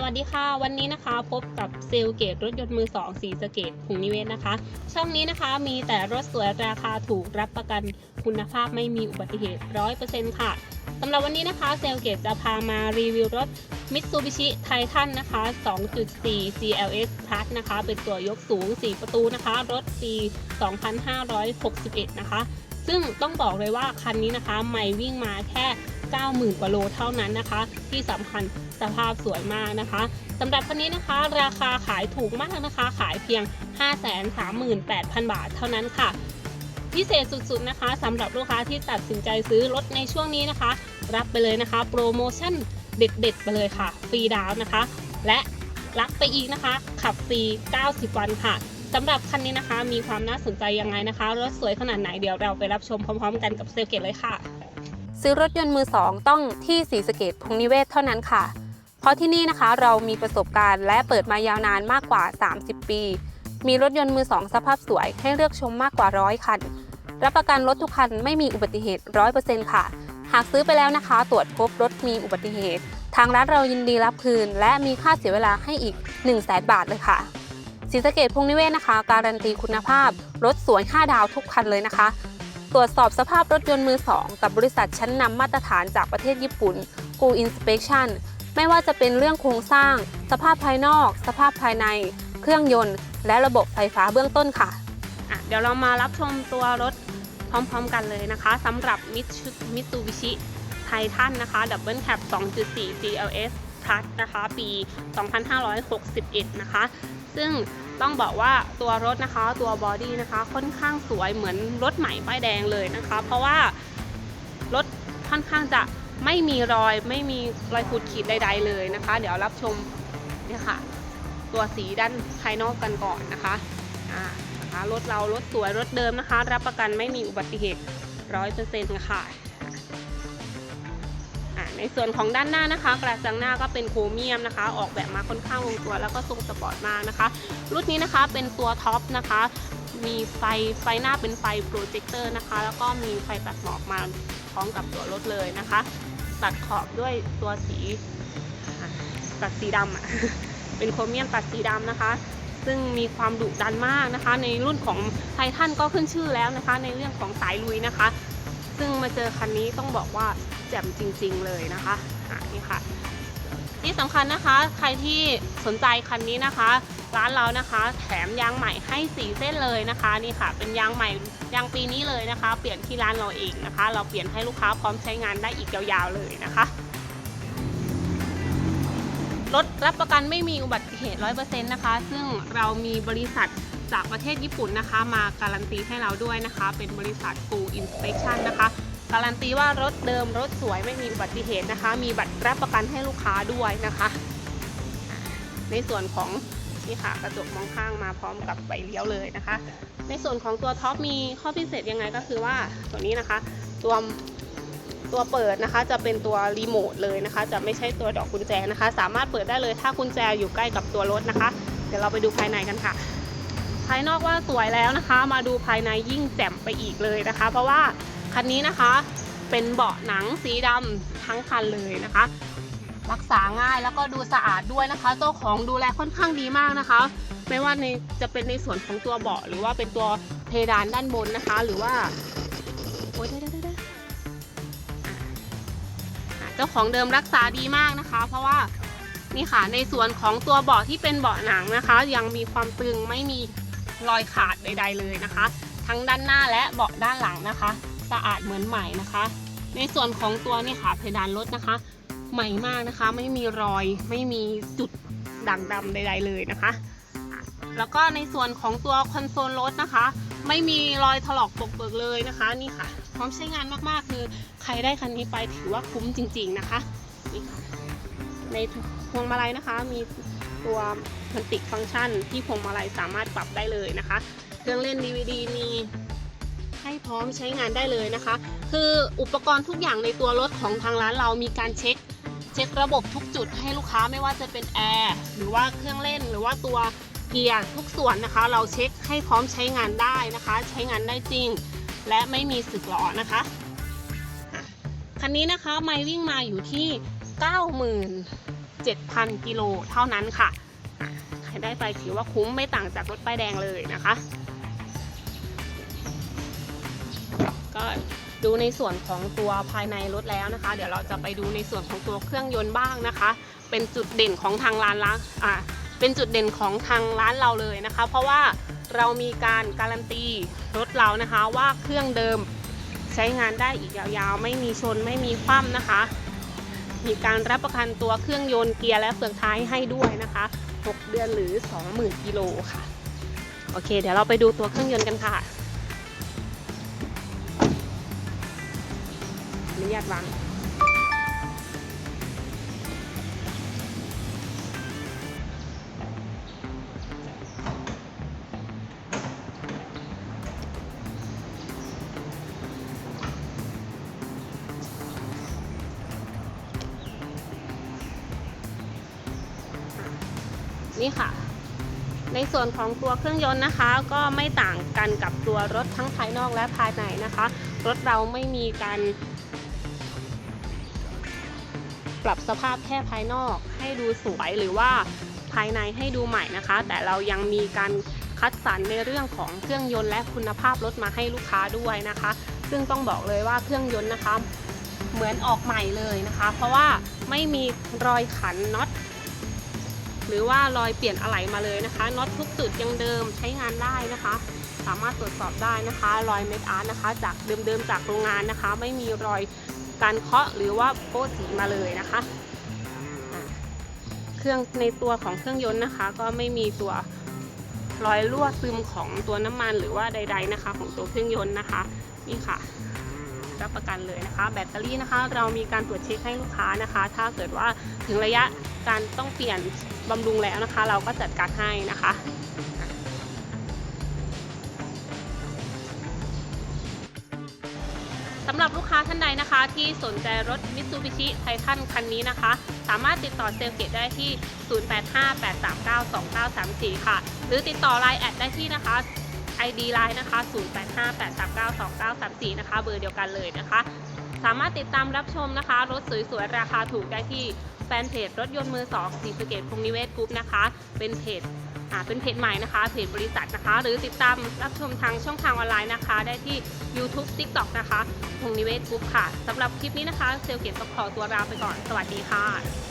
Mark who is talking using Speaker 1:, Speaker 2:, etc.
Speaker 1: สวัสดีค่ะ วันนี้นะคะพบกับเซลเกตรถยนต์มือสองสีสเกตผงนิเวศนะคะ ช่องนี้นะคะมีแต่รถสวยราคาถูกรับประกันคุณภาพไม่มีอุบัติเหตุ100%ค่ะสำหรับวันนี้นะคะเซลเกตจะพามารีวิวรถ Mitsubishi Titan นะคะ 2.4 GLS Plus นะคะ เป็นตัวยกสูง 4 ประตูนะคะ รถปี 2561 นะคะ ซึ่งต้องบอกเลยว่าคันนี้นะคะ ไม่วิ่งมาแค่ 90,000 กว่าโลเท่านั้นนะคะ ที่สำคัญ สภาพสวยมากนะคะสำหรับคันนี้นะคะ ราคาขายถูกมากนะคะ ขายเพียง 538,000 บาทเท่านั้นค่ะ พิเศษสุดๆนะคะสำหรับลูกค้าที่ตัดสินใจซื้อรถในช่วงนี้นะคะ รับไปเลยนะคะ โปรโมชั่นเด็ดๆ ไปเลยค่ะ ฟรีดาวนะคะ และรับไปอีกนะคะ ขับฟรี 90 วันค่ะสำหรับคันนี้นะคะ มีความน่าสนใจยังไงนะคะ รถสวยขนาดไหนเดี๋ยวเราไปรับชมพร้อมๆ กันกับเซลเกตเลยค่ะ
Speaker 2: ซื้อรถยนต์มือสองต้องที่สีสเกตพงนิเวศเท่านั้นค่ะ ราะที่นี่นะคะเรามีประสบการณ์และเปิดมายาวนานมากกว่า 30 ปี มีรถยนต์มือสองสภาพสวยให้เลือกชมมากกว่าร้อยคัน รับประกันรถทุกคันไม่มีอุบัติเหตุ 100%ค่ะ หากซื้อไปแล้วนะคะ ตรวจพบรถมีอุบัติเหตุ ทางร้านเรายินดีรับคืน และมีค่าเสียเวลาให้อีก 1 0 0 0 0แบาทเลยค่ะศรีสะเกดพงนิเวศนะคะ การันตีคุณภาพ รถสวย5ดาวทุกคันเลยนะคะ ตรวจสอบสภาพรถยนต์มือ2กับบริษัทชั้นนำมาตรฐานจากประเทศญี่ปุ่น Go Inspection ไม่ว่าจะเป็นเรื่องโครงสร้าง สภาพภายนอก สภาพภายใน เครื่องยนต์ และระบบไฟฟ้าเบื้องต้นค่ะ
Speaker 1: อะ เดี๋ยวเรามารับชมตัวรถพร้อมๆกันเลยนะคะสำหรับ Mitsubishi Titan นะคะ Double Cab 2.4 GLS Plus นะคะ ปี 2561 นะคะ ซึ่งต้องบอกว่าตัวรถนะคะตัวบอดี้นะคะค่อนข้างสวยเหมือนรถใหม่ป้ายแดงเลยนะคะ เพราะว่ารถค่อนข้างจะ ไม่มีรอยไม่มีรอยขูดขีดใด ๆ เลยนะคะ เดี๋ยวรับชมเนี่ยค่ะ ตัวสีด้านภายนอกกันก่อนนะคะอ่านะคะรถเรารถสวยรถเดิมนะคะ รับประกันไม่มีอุบัติเหตุร้อยเปอร์เซ็นต์ค่ะอ่าในส่วนของด้านหน้านะคะกระจังหน้าก็เป็นโครเมียมนะคะ ออกแบบมาค่อนข้างลงตัวแล้วก็ทรงสปอร์ตมากนะคะ รุ่นนี้นะคะเป็นตัวท็อปนะคะ มีไฟไฟหน้าเป็นไฟโปรเจคเตอร์นะคะ แล้วก็มีไฟตัดหมอกมาพร้อมกับตัวรถเลยนะคะ ตัดขอบด้วยตัวสีตัดสีดำอะเป็นโครเมียมตัดสีดำนะคะ ซึ่งมีความดุดันมากนะคะ ในรุ่นของไททันก็ขึ้นชื่อแล้วนะคะ ในเรื่องของสายลุยนะคะ ซึ่งมาเจอคันนี้ต้องบอกว่าแจ่มจริง ๆ เลยนะคะนี่ค่ะ ที่สำคัญนะคะใครที่สนใจคันนี้นะคะ ร้านเรานะคะ แถมยางใหม่ให้สี่เส้นเลยนะคะนี่ค่ะ เป็นยางใหม่ยางปีนี้เลยนะคะ เปลี่ยนที่ร้านเราเองนะคะ เราเปลี่ยนให้ลูกค้าพร้อมใช้งานได้อีกยาวๆเลยนะคะรถรับประกันไม่มีอุบัติเหตุ100%นะคะ ซึ่งเรามีบริษัทจากประเทศญี่ปุ่นนะคะ มาการันตีให้เราด้วยนะคะ เป็นบริษัท Go Inspection นะคะ การันตีว่ารถเดิมรถสวยไม่มีอุบัติเหตุนะคะ มีบัตรรับประกันให้ลูกค้าด้วยนะคะ ในส่วนของ นี่ค่ะกระจกมองข้างมาพร้อมกับไฟเลี้ยวเลยนะคะ ในส่วนของตัวท็อปมีข้อพิเศษยังไงก็คือว่าตัวนี้นะคะ ตัวตัวเปิดนะคะจะเป็นตัวรีโมทเลยนะคะ จะไม่ใช่ตัวดอกกุญแจนะคะ สามารถเปิดได้เลยถ้ากุญแจอยู่ใกล้กับตัวรถนะคะ เดี๋ยวเราไปดูภายในกันค่ะ ภายนอกว่าสวยแล้วนะคะ มาดูภายในยิ่งแจ่มไปอีกเลยนะคะ เพราะว่าคันนี้นะคะเป็นเบาะหนังสีดำทั้งคันเลยนะคะ รักษาง่ายแล้วก็ดูสะอาดด้วยนะคะ เจ้าของดูแลค่อนข้างดีมากนะคะ ไม่ว่าในจะเป็นในส่วนของตัวเบาะหรือว่าเป็นตัวเพดานด้านบนนะคะ หรือว่าโอ๊ยได้ได้ได้เจ้าของเดิมรักษาดีมากนะคะ เพราะว่านี่ค่ะในส่วนของตัวเบาะที่เป็นเบาะหนังนะคะ ยังมีความตึงไม่มีรอยขาดใด ๆเลยนะคะ ทั้งด้านหน้าและเบาะด้านหลังนะคะ สะอาดเหมือนใหม่นะคะ ในส่วนของตัวนี่ค่ะเพดานรถนะคะ ใหม่มากนะคะ ไม่มีรอยไม่มีจุดด่างดำใด ๆ เลยนะคะ แล้วก็ในส่วนของตัวคอนโซลรถนะคะ ไม่มีรอยถลอกปกเปิกเลยนะคะนี่ค่ะ พร้อมใช้งานมากๆคือใครได้คันนี้ไปถือว่าคุ้มจริง ๆนะคะนี่ค่ะในพวงมาลัยนะคะ มีตัวมันติกฟังก์ชัน ที่พวงมาลัยสามารถปรับได้เลยนะคะ เครื่องเล่น DVD มีให้พร้อมใช้งานได้เลยนะคะ คืออุปกรณ์ทุกอย่างในตัวรถของทางร้านเรามีการเช็ค ช็คระบบทุกจุดให้ลูกค้าไม่ว่าจะเป็นแอร์หรือว่าเครื่องเล่นหรือว่าตัวเกียร์ทุกส่วนนะคะ เราเช็คให้พร้อมใช้งานได้นะคะ ใช้งานได้จริง และไม่มีสึกหรอนะคะคันนี้นะคะไม่วิ่งมาอยู่ที่ 97,000 กิโลเท่านั้นค่ะอะใครได้ไปถือว่าคุ้มไม่ต่างจากรถป้ายแดงเลยนะคะ ก็ ดูในส่วนของตัวภายในรถแล้วนะคะ เดี๋ยวเราจะไปดูในส่วนของตัวเครื่องยนต์บ้างนะคะ เป็นจุดเด่นของทางร้านละอ่าเป็นจุดเด่นของทางร้านเราเลยนะคะ เพราะว่าเรามีการการันตีรถเรานะคะว่าเครื่องเดิมใช้งานได้อีกยาวๆ ไม่มีชนไม่มีคว่ำนะคะ มีการรับประกันตัวเครื่องยนต์เกียร์และเฟืองท้ายให้ด้วยนะคะ 6 เดือนหรือ 20,000กิโลค่ะ โอเค เดี๋ยวเราไปดูตัวเครื่องยนต์กันค่ะ นุญาตวางนี่ค่ะ ในส่วนของตัวเครื่องยนต์นะคะ ก็ไม่ต่างกันกับตัวรถทั้งภายนอกและภายในนะคะ รถเราไม่มีการ ปรับสภาพแค่ภายนอกให้ดูสวยหรือว่าภายในให้ดูใหม่นะคะ แต่เรายังมีการคัดสรรในเรื่องของเครื่องยนต์และคุณภาพรถมาให้ลูกค้าด้วยนะคะ ซึ่งต้องบอกเลยว่าเครื่องยนต์นะคะเหมือนออกใหม่เลยนะคะ เพราะว่าไม่มีรอยขันน็อตหรือว่ารอยเปลี่ยนอะไหล่มาเลยนะคะน็อตทุกจุดยังเดิมใช้งานได้นะคะ สามารถตรวจสอบได้นะคะ รอยเม็ดอาร์ตนะคะ จากเดิมๆจากโรงงานนะคะ ไม่มีรอย การเคาะหรือว่าโป๊สีมาเลยนะคะเครื่องในตัวของเครื่องยนต์นะคะ ก็ไม่มีตัวรอยรั่วซึมของตัวน้ำมันหรือว่าใด ๆนะคะ ของตัวเครื่องยนต์นะคะนี่ค่ะรับประกันเลยนะคะ แบตเตอรี่นะคะ เรามีการตรวจเช็คให้ลูกค้านะคะ ถ้าเกิดว่าถึงระยะการต้องเปลี่ยนบำรุงแล้วนะคะ เราก็จัดการให้นะคะำหรับลูกค้าท่านใดนะคะ ที่สนใจรถ Mitsubishi Titan คันนี้นะคะ สามารถติดต่อเซลลเกตได้ที่ 0858392934 ค่ะ หรือติดต่อ Line แอดได้ที่นะคะ ID Line นะคะ 0858392934 นะคะ เบอร์เดียวกันเลยนะคะ สามารถติดตามรับชมนะคะ รถสวยๆ ราคาถูกได้ที่แฟนเพจรถยนต์มือ2สีสเกตพงนิเวศกรุ๊ปนะคะ เป็นเพจ เป็นเพจใหม่นะคะเพจบริษัทนะคะ หรือติดตามรับชมทางช่องทางออนไลน์นะคะ ได้ที่ YouTube TikTok นะคะพงนิเวศกรุ๊ปค่ะสำหรับคลิปนี้นะคะเซลเกตต้องขอตัวลาไปก่อนสวัสดีค่ะ